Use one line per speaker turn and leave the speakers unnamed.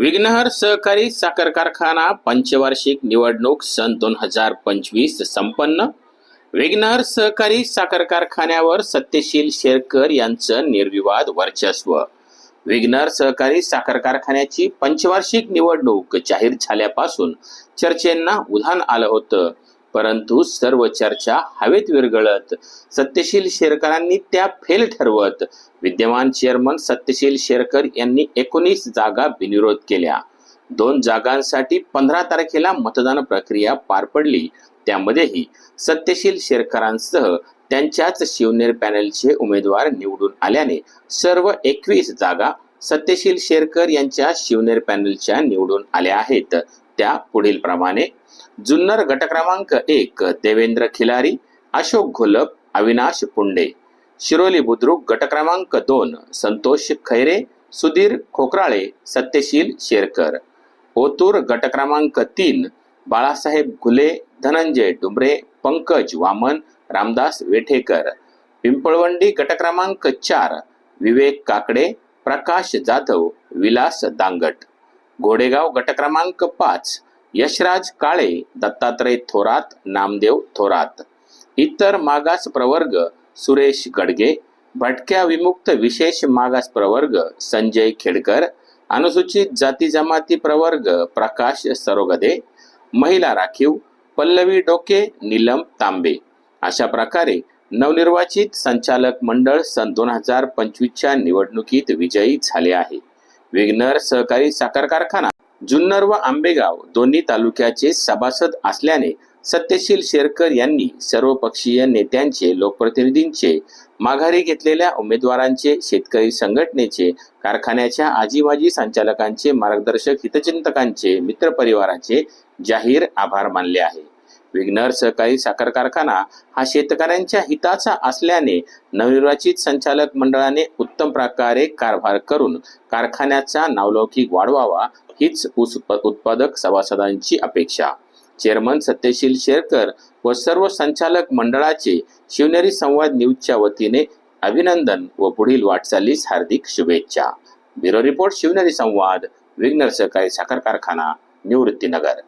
विघ्नहर सहकारी साखर कारखाना पंचवार्षिक निवडणूक सन दोन हजार पंचवीस संपन्न. विघ्नहर सहकारी साखर कारखान्यावर सत्यशील शेरकर यांचं निर्विवाद वर्चस्व. विघ्नर सहकारी साखर कारखान्याची पंचवार्षिक निवडणूक जाहीर झाल्यापासून चर्चेंना उधाण आलं होतं. परंतु सर्व चर्चा हवेत विरघळत. सत्यशील शेरकरांनी त्या फेल ठरवत. विद्यमान चेअरमन सत्यशील शेरकर यांनी एकोणीस जागा बिनविरोध केल्या. दोन जागांसाठी पंधरा तारखेला मतदान प्रक्रिया पार पडली. त्यामध्येही सत्यशील शेरकरांसह त्यांच्याच शिवनेर पॅनलचे उमेदवार निवडून आल्याने सर्व एकवीस जागा सत्यशील शेरकर यांच्या शिवनेर पॅनलच्या निवडून आल्या आहेत. त्या पुढील प्रमाणे. जुन्नर गट क्रमांक एक देवेंद्र खिलारी अशोक घोलप अविनाश पुंडे. शिरोली बुद्रुक गट क्रमांक दोन संतोष खैरे सुधीर खोकराळे सत्यशील शेरकर. ओतूर गट क्रमांक तीन बाळासाहेब घुले धनंजय डुमरे पंकज वामन रामदास वेठेकर. पिंपळवंडी गट क्रमांक चार विवेक काकडे प्रकाश जाधव विलास दांगट. घोडेगाव गट क्रमांक पाच यशराज काळे दत्तात्रय थोरात नामदेव थोरात. इतर मागास प्रवर्ग सुरेश गडगे. भटक्या विमुक्त विशेष मागास प्रवर्ग संजय खेडकर. अनुसूचित जाती जमाती प्रवर्ग प्रकाश सरोगदे. महिला राखीव पल्लवी डोके नीलम तांबे. अशा प्रकारे नवनिर्वाचित संचालक मंडळ सन दोन हजार पंचवीसच्या निवडणुकीत विजयी झाले आहे. विघ्नर सहकारी साखर कारखाना जुन्नर व आंबेगाव दोन्ही तालुक्याचे सभासद असल्याने सत्यशील शेरकर यांनी सर्वपक्षीय नेत्यांचे लोकप्रतिनिधींचे माघारी घेतलेल्या उमेदवारांचे शेतकरी संघटनेचे कारखान्याच्या आजीमाजी संचालकांचे मार्गदर्शक हितचिंतकांचे मित्रपरिवाराचे जाहीर आभार मानले आहे विघ्नर सहकारी साखर कारखाना हा शेतकऱ्यांच्या हिताचा असल्याने नवनिर्वाचित संचालक मंडळाने उत्तम प्रकारे कारभार करून कारखान्याचा नावलौकिक वाढवावा हीच ऊस उत्पादक सभासदांची अपेक्षा. चेअरमन सत्यशील शेरकर व सर्व संचालक मंडळाचे शिवनेरी संवाद न्यूजच्या वतीने अभिनंदन व पुढील वाटचालीस हार्दिक शुभेच्छा. ब्युरो रिपोर्ट शिवनेरी संवाद विघ्नर सहकारी साखर कारखाना निवृत्तीनगर.